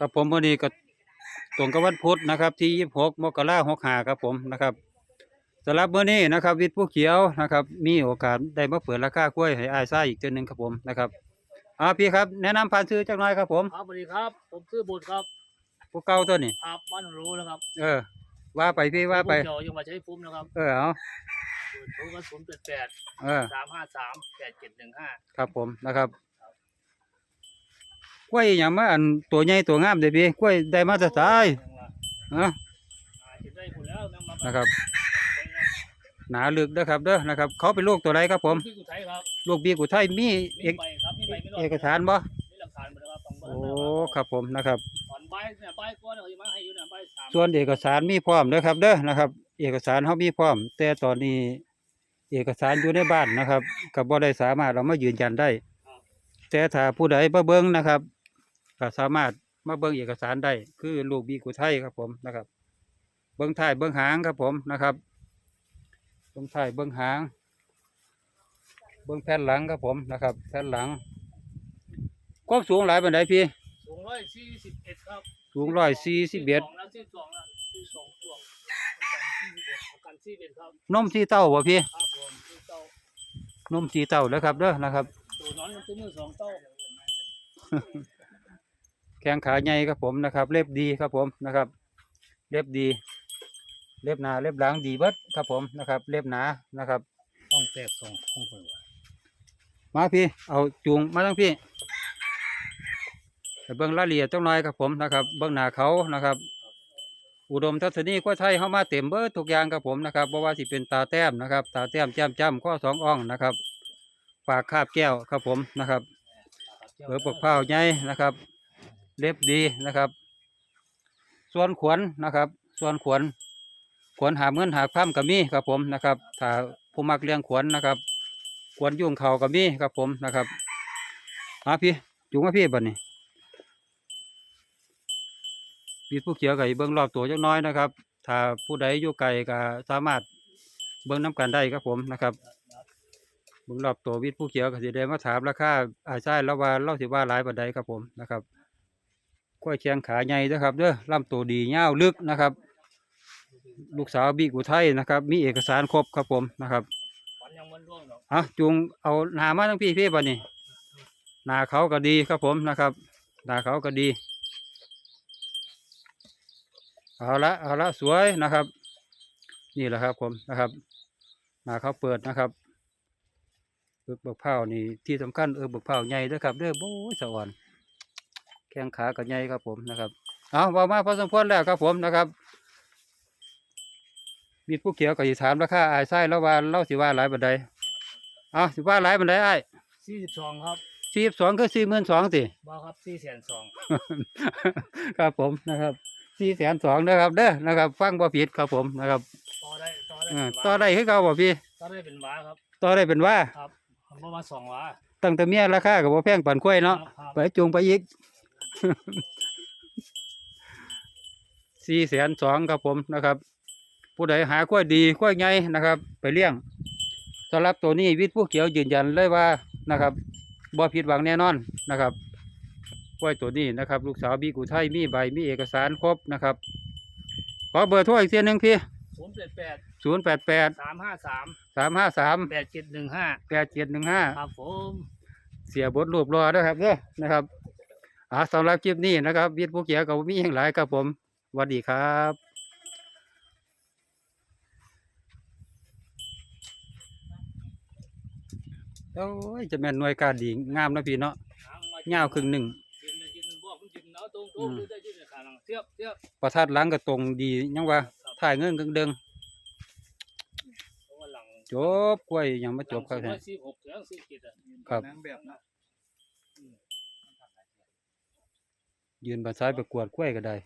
กับผมวันนี้ก็ตรงกับวันพุธนะครับ ที่ยี่หกมกราหกหาครับผมนะครับสำหรับมื้อนี้นะครับ วิทย์ผู้เขียวนะครับ มีโอกาสได้มาเปิดราคากล้วยให้อายซ่าอีกเทื่อหนึงครับผมนะครับอ่าพี่ครับแนะนำผ่านซื้อจักหน่อยครับผมครับสวัสดีครับ ผมชื่อบุตรครับผู้เก่าตัวนี้ครับบ้านรู้นะครับ เออ ว่าไปพี่ว่าไปผมเกี่ยวยังมาใช้ฟุ้มนะครับเออเอาโทรกันศูนย์แปดแปดเออสามห้าสามแปดเจ็ดหนึ่งห้าครับผมนะครับ กล้วยอย่างมาอันตัวใหญ่ตัวงามเด้อพี่กล้วยได้มาแต่สายเออจะได้คุณแล้วนะนะครับ หนาลึกนะครับเด้อนะครับ เขาเป็นลูกตัวไรครับผมพี่กุไทยครับลูกบีกุไทยมีเอกใบครับมีเอกสารบ่โอ้ครับผมนะครับส่วนเอกสารมีพร้อมเด้อครับเด้อนะครับ เอกสารเขามีพร้อม แต่ตอนนี้เอกสารอยู่ในบ้านนะครับก็บ่ได้สามารถเราไมายืนยันได้ แต่ถ้าผู้ใดมาเบิ่งนะครับ ก็สามารถมาเบิ่งเอกสารได้คือลูกบีกุไทยครับผมนะครับ เบิ่งท้ายเบิ่งหางครับผมนะครับ เบิ่งท้ายเบิ่งหาง เบิ่งแผ่นหลังครับผมนะครับ แผ่นหลังความสูงหลายปานใดพี่ สูงร้อยสี่สิบเอ็ดครับสูงร้อยสี่สิบเอ็ดสองแล้วที่สองแล้วที่สองพวกกันสี่เอ็ดครับนมสีเต้าบ่พี่ครับผมที่เต้านมสีเต้าแล้วครับเด้อนะครับ ตัวนอนมันตัวมือสองเต้า แข้งขาใหญ่ครับผมนะครับ เล็บดีครับผมนะครับ เล็บดี เล็บหนาเล็บหลังดีเบิดครับผมนะครับ เล็บหนานะครับต้องแตกสองห้องคนวะมาพี่ เอาจูงมาทั้งพี่เบิ้งรายละเอียดจังหน่อยครับผมนะครับ เบิ้องหนาเขานะครับ อุดมทัศนีกล้วยไทยเข้ามาเต็มเบิดทุกอย่างครับผมนะครับเพราะว่าสิเป็นตาแต้มนะครับ ตาแต้มแจ้มจ้ำข้อสองอ่องนะครับ ปากคาบแก้วครับผมนะครับเบอร์ปกเผาใหญ่นะครับ เล็บดีนะครับ ส่วนขวนนะครับ ส่วนขวนขวนหาเงินหาข้ามกับมีครับผมนะครับ ถ้าผู้มักเลี้ยงขวนนะครับขวนยุ่งเข่ากับมีครับผมนะครับมาพี่จุงมาพี่บัดนี้มีผู้เขียวไกับเบิ้งรอบตัวจักน้อยนะครับ ถ้าผู้ใดอยู่ไกลก็สามารถเบิ้งน้ำกันได้ครับผมนะครับเบิ่งรอบตัววิทย์ผู้เขียวก็สิได้มาถามราคาอาใช่แล้วว่าเราสิว่าหลายปานใดครับผมนะครับ ล้วยเคียงขาใหญ่เด้อครับเด้อลำตัวดียาลึกนะครับ ลูกสาวบีกุไทยนะครับ มีเอกสารครบครับผมนะครับอะจูงเอาหนามาทั้งพี่พี่บัดนี้หนาเขาก็ดีครับผมนะครับ หนาเขาก็ดีเอาละเอาละสวยนะครับ นี่แหละครับผมนะครับหนาเขาเปิดนะครับเอิกบักเผานี่ที่สำคัญเอิกบักเผาใหญ่เด้อครับเด้อโบ้ยสะอ่อน แข้งขาก็ใหญ่ครับผมนะครับเอาว่ามาพอสมควรแล้วครับผมนะครับมีผู้เขียวก็สิถามราคาอายไส้แล้วว่าเล่าสิว่าหลายบันไดเอาสิว่าหลายบันไดอ้ายสี่สิบสองครับสี่สองคือสี่หมื่นสองสิบ้าครับสี่แสนสองครับผมนะครับสี่แสนสองนะครับเด้อนะครับ ฟังบ่ผิดครับผมนะครับต่อได้ต่อได้เออเป็นต่อว้าได้คือเก่าบ่พี่ต่อได้เป็นว้าครับต่อได้เป็นว่าครับผมประมาณสองว้าตั้งแต่เมียราคากับบ่แพงปานกล้วยเนาะครับไปจูงไปอีก สี่แสนสองครับผมนะครับ ผู้ใดหากล้วยดีกล้วยไงนะครับ ไปเลี้ยงสำหรับตัวนี้วิทย์ผู้เขียวยืนยันเลยว่านะครับบ่ผิดหวังแน่นอนนะครับกล้วยตัวนี้นะครับ ลูกสาวบีกุไทยมีใบมีเอกสารครบนะครับ ขอเบอร์โทรอีกเทียหนึงพี่ศูนย์แปดแปดศูนย์แปดแปดสามห้าสามสามห้าสามแปดเจ็ดหนึ่งห้าแปดเจ็ดหนึ่งห้าครับผมเสียบทรูปรอด้วยครับเด้อนะครับ อ่าสำหรับคลิปนี้นะครับวิทย์ผู้เขียวกับมีอย่างหลายครับผมสวัสดีครับโอ้ยจะแม่นหน่วยการดีงามนะพี่เนาะเงาวครึ่งหนึ่งยืนเลยยืนบอกมันยืนเอาตรงตรงยืนได้ยืนในขาหลังเทียบเทียบประทัดหลังก็ตรงดียังว่าถ่ายเงินกึ่งเดิงเพราะว่าหลังจบกล้วยยังมาจบครับหลัเนี่งยสี่หกถึงสี่เจ็ดอะครับ นางแบบนะ ยืนบนซ้ายประกวดกล้วยก็ได้